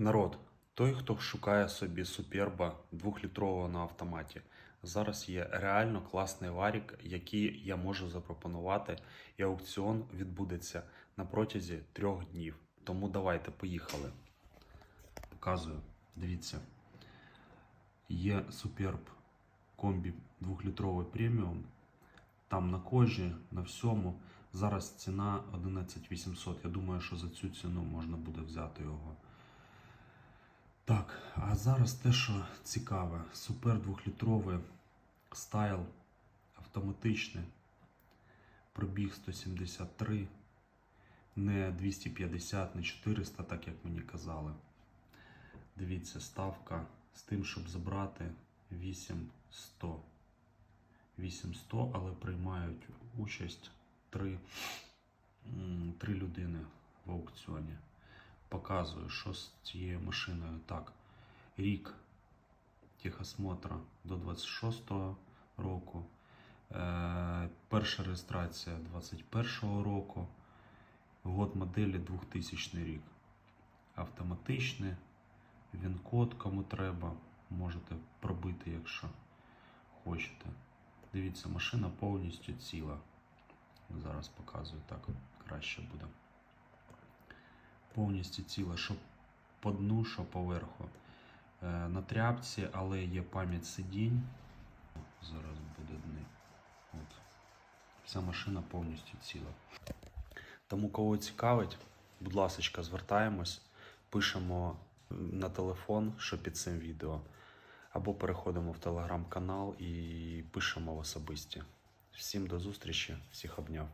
Народ, той, хто шукає собі суперба двохлітрового на автоматі, зараз є реально класний варік, який я можу запропонувати, і аукціон відбудеться на протязі трьох днів. Тому давайте, поїхали. Показую, дивіться. Є суперб комбі двохлітровий преміум. Там на кожі, на всьому. Зараз ціна 11800. Я думаю, що за цю ціну можна буде взяти його. Так, а зараз те, що цікаве, супер 2-літровий стайл автоматичний. Пробіг 173, не 250, не 400, так як мені казали. Дивіться, ставка з тим, щоб забрати 8100. 8100, але приймають участь 3, 3 людини в аукціоні показую, що з цією машиною. Так, рік техосмотра до 26-го року. Е, перша реєстрація 21-го року. Год моделі 2000 рік. Автоматичний. Він-код, кому треба, можете пробити, якщо хочете. Дивіться, машина повністю ціла. Зараз показую так, краще буде повністю ціла, що по дну, що поверху. Е, на тряпці, але є пам'ять сидінь. Зараз буде дни. От. Вся машина повністю ціла. Тому кого цікавить, будь ласка, звертаємось, пишемо на телефон, що під цим відео, або переходимо в телеграм-канал і пишемо в особисті. Всім до зустрічі, всіх обняв.